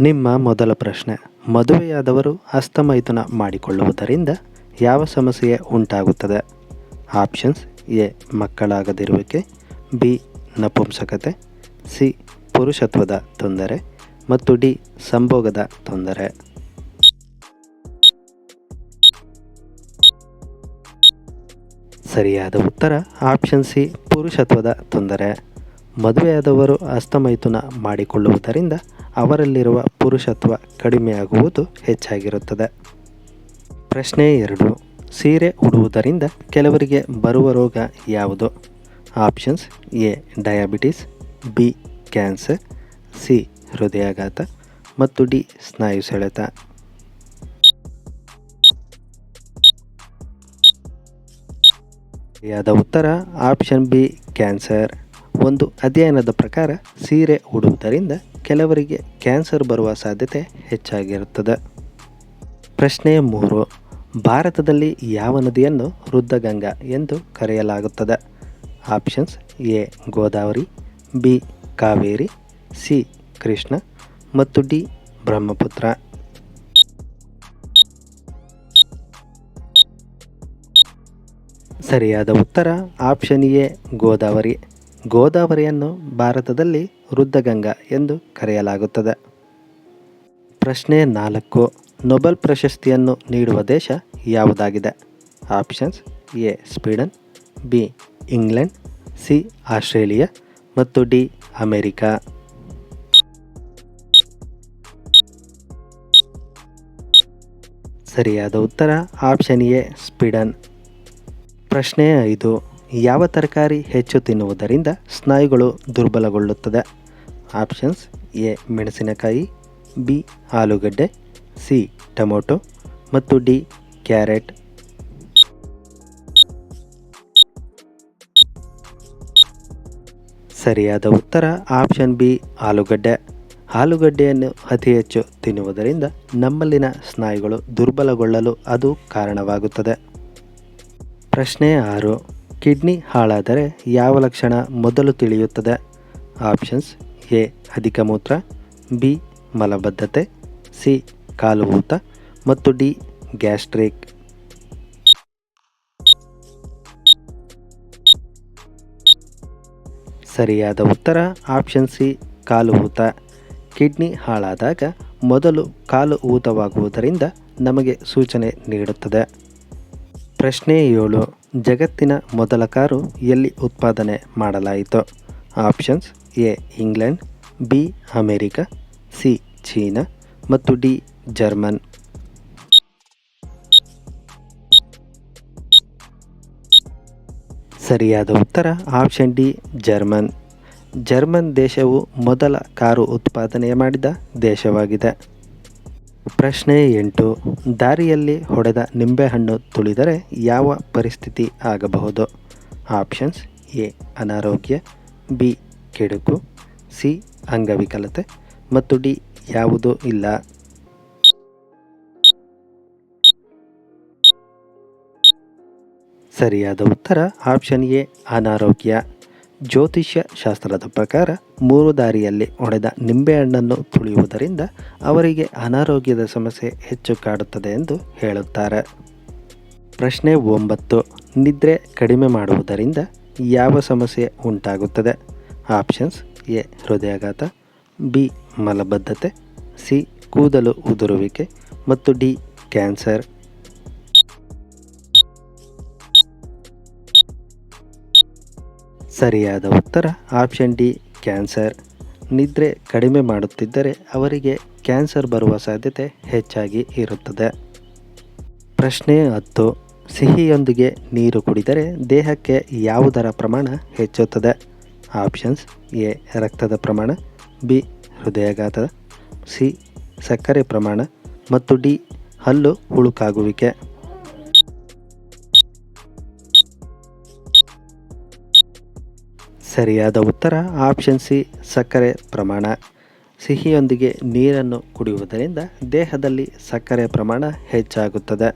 ನಿಮ್ಮ ಮೊದಲ ಪ್ರಶ್ನೆ. ಮದುವೆಯಾದವರು ಹಸ್ತಮೈಥುನ ಮಾಡಿಕೊಳ್ಳುವುದರಿಂದ ಯಾವ ಸಮಸ್ಯೆ ಉಂಟಾಗುತ್ತದೆ? Options A. ಮಕ್ಕಳಾಗದಿರುವಿಕೆ. ಬಿ. ನಪುಂಸಕತೆ. ಸಿ. ಪುರುಷತ್ವದ ತೊಂದರೆ. ಮತ್ತು ಡಿ. ಸಂಭೋಗದ ತೊಂದರೆ. ಸರಿಯಾದ ಉತ್ತರ ಆಪ್ಷನ್ ಸಿ. ಪುರುಷತ್ವದ ತೊಂದರೆ. ಮದುವೆಯಾದವರು ಹಸ್ತಮೈಥುನ ಮಾಡಿಕೊಳ್ಳುವುದರಿಂದ ಅವರಲ್ಲಿರುವ ಪುರುಷತ್ವ ಕಡಿಮೆಯಾಗುವುದು ಹೆಚ್ಚಾಗಿರುತ್ತದೆ. ಪ್ರಶ್ನೆ ಎರಡು. ಸೀರೆ ಉಡುವುದರಿಂದ ಕೆಲವರಿಗೆ ಬರುವ ರೋಗ ಯಾವುದು? Options A. Diabetes, B. Cancer, C. ಹೃದಯಾಘಾತ ಮತ್ತು ಡಿ. ಸ್ನಾಯು ಸೆಳೆತ ಯಾದ ಉತ್ತರ ಆಪ್ಷನ್ ಬಿ. ಕ್ಯಾನ್ಸರ್. ಒಂದು ಅಧ್ಯಯನದ ಪ್ರಕಾರ ಸೀರೆ ಉಡುವುದರಿಂದ ಕೆಲವರಿಗೆ ಕ್ಯಾನ್ಸರ್ ಬರುವ ಸಾಧ್ಯತೆ ಹೆಚ್ಚಾಗಿರುತ್ತದೆ. ಪ್ರಶ್ನೆ ಮೂರು, ಭಾರತದಲ್ಲಿ ಯಾವ ನದಿಯನ್ನು ವೃದ್ಧಗಂಗಾ ಎಂದು ಕರೆಯಲಾಗುತ್ತದೆ? Options A, Godavari, B, Kaveri, C, Krishna ಮತ್ತು ಡಿ, ಬ್ರಹ್ಮಪುತ್ರ. ಸರಿಯಾದ ಉತ್ತರ ಆಪ್ಷನ್ ಎ, ಗೋದಾವರಿ. ಗೋದಾವರಿಯನ್ನು ಭಾರತದಲ್ಲಿ ವೃದ್ಧಗಂಗಾ ಎಂದು ಕರೆಯಲಾಗುತ್ತದೆ. ಪ್ರಶ್ನೆ ನಾಲ್ಕು. ನೊಬೆಲ್ ಪ್ರಶಸ್ತಿಯನ್ನು ನೀಡುವ ದೇಶ ಯಾವುದಾಗಿದೆ? Options A, Sweden, B, England, C, Australia ಮತ್ತು ಡಿ, ಅಮೆರಿಕಾ. ಸರಿಯಾದ ಉತ್ತರ ಆಪ್ಷನ್ ಎ, ಸ್ವೀಡನ್. ಪ್ರಶ್ನೆ ಐದು. ಯಾವ ತರಕಾರಿ ಹೆಚ್ಚು ತಿನ್ನುವುದರಿಂದ ಸ್ನಾಯುಗಳು ದುರ್ಬಲಗೊಳ್ಳುತ್ತದೆ? ಆಪ್ಷನ್ಸ್ ಎ, ಮೆಣಸಿನಕಾಯಿ, ಬಿ, ಆಲೂಗಡ್ಡೆ, ಸಿ, ಟೊಮೊಟೊ ಮತ್ತು ಡಿ, ಕ್ಯಾರೆಟ್. ಸರಿಯಾದ ಉತ್ತರ ಆಪ್ಷನ್ ಬಿ, ಆಲೂಗಡ್ಡೆ. ಆಲೂಗಡ್ಡೆಯನ್ನು ಅತಿ ಹೆಚ್ಚು ತಿನ್ನುವುದರಿಂದ ನಮ್ಮಲ್ಲಿನ ಸ್ನಾಯುಗಳು ದುರ್ಬಲಗೊಳ್ಳಲು ಅದು ಕಾರಣವಾಗುತ್ತದೆ. ಪ್ರಶ್ನೆ ಆರು. ಕಿಡ್ನಿ ಹಾಳಾದರೆ ಯಾವ ಲಕ್ಷಣ ಮೊದಲು ತಿಳಿಯುತ್ತದೆ? ಆಪ್ಷನ್ಸ್ ಎ, ಅಧಿಕ ಮೂತ್ರ, ಬಿ, ಮಲಬದ್ಧತೆ, ಸಿ, ಕಾಲು ಮತ್ತು ಡಿ, ಗ್ಯಾಸ್ಟ್ರಿಕ್. ಸರಿಯಾದ ಉತ್ತರ ಆಪ್ಷನ್ ಸಿ, ಕಾಲು ಕಿಡ್ನಿ ಹಾಳಾದಾಗ ಮೊದಲು ಕಾಲು ಊತವಾಗುವುದರಿಂದ ನಮಗೆ ಸೂಚನೆ ನೀಡುತ್ತದೆ. ಪ್ರಶ್ನೆ ಏಳು. ಜಗತ್ತಿನ ಮೊದಲ ಕಾರು ಎಲ್ಲಿ ಉತ್ಪಾದನೆ ಮಾಡಲಾಯಿತು? Options A, England, B, America, C, China ಮತ್ತು ಡಿ, ಜರ್ಮನ್. ಸರಿಯಾದ ಉತ್ತರ ಆಪ್ಷನ್ ಡಿ, ಜರ್ಮನ್. ಜರ್ಮನ್ ದೇಶವು ಮೊದಲ ಕಾರು ಉತ್ಪಾದನೆ ಮಾಡಿದ ದೇಶವಾಗಿದೆ. ಪ್ರಶ್ನೆ ಎಂಟು. ದಾರಿಯಲ್ಲಿ ಹೊಡೆದ ನಿಂಬೆಹಣ್ಣು ತುಳಿದರೆ ಯಾವ ಪರಿಸ್ಥಿತಿ ಆಗಬಹುದು? ಆಪ್ಷನ್ಸ್ ಎ, ಅನಾರೋಗ್ಯ, ಬಿ, ಕೆಡುಕು, ಸಿ, ಅಂಗವಿಕಲತೆ ಮತ್ತು ಡಿ, ಯಾವುದೂ ಇಲ್ಲ. ಸರಿಯಾದ ಉತ್ತರ ಆಪ್ಷನ್ ಎ, ಅನಾರೋಗ್ಯ. ಜ್ಯೋತಿಷ್ಯ ಶಾಸ್ತ್ರದ ಪ್ರಕಾರ ಮೂರು ದಾರಿಯಲ್ಲಿ ಒಡೆದ ನಿಂಬೆಹಣ್ಣನ್ನು ತುಳಿಯುವುದರಿಂದ ಅವರಿಗೆ ಅನಾರೋಗ್ಯದ ಸಮಸ್ಯೆ ಹೆಚ್ಚು ಕಾಡುತ್ತದೆ ಎಂದು ಹೇಳುತ್ತಾರೆ. ಪ್ರಶ್ನೆ ಒಂಬತ್ತು. ನಿದ್ರೆ ಕಡಿಮೆ ಮಾಡುವುದರಿಂದ ಯಾವ ಸಮಸ್ಯೆ ಉಂಟಾಗುತ್ತದೆ? Options A. ಹೃದಯಾಘಾತ, ಬಿ. ಮಲಬದ್ಧತೆ, ಸಿ. ಕೂದಲು ಉದುರುವಿಕೆ ಮತ್ತು ಡಿ. ಕ್ಯಾನ್ಸರ್. ಸರಿಯಾದ ಉತ್ತರ ಆಪ್ಷನ್ ಡಿ. ಕ್ಯಾನ್ಸರ್. ನಿದ್ರೆ ಕಡಿಮೆ ಮಾಡುತ್ತಿದ್ದರೆ ಅವರಿಗೆ ಕ್ಯಾನ್ಸರ್ ಬರುವ ಸಾಧ್ಯತೆ ಹೆಚ್ಚಾಗಿ ಇರುತ್ತದೆ. ಪ್ರಶ್ನೆ ಹತ್ತು. ಸಿಹಿಯೊಂದಿಗೆ ನೀರು ಕುಡಿದರೆ ದೇಹಕ್ಕೆ ಯಾವುದರ ಪ್ರಮಾಣ ಹೆಚ್ಚುತ್ತದೆ? ಆಪ್ಷನ್ಸ್ ಎ, ರಕ್ತದ ಪ್ರಮಾಣ, ಬಿ ಹೃದಯಾಘಾತ ಸಿ, ಸಕ್ಕರೆ ಪ್ರಮಾಣ ಮತ್ತು ಡಿ, ಹಲ್ಲು ಹುಳುಕಾಗುವಿಕೆ. ಸರಿಯಾದ ಉತ್ತರ ಆಪ್ಷನ್ ಸಿ ಸಕ್ಕರೆ ಪ್ರಮಾಣ. ಸಿಹಿಯೊಂದಿಗೆ ನೀರನ್ನು ಕುಡಿಯುವುದರಿಂದ ದೇಹದಲ್ಲಿ ಸಕ್ಕರೆ ಪ್ರಮಾಣ ಹೆಚ್ಚಾಗುತ್ತದೆ.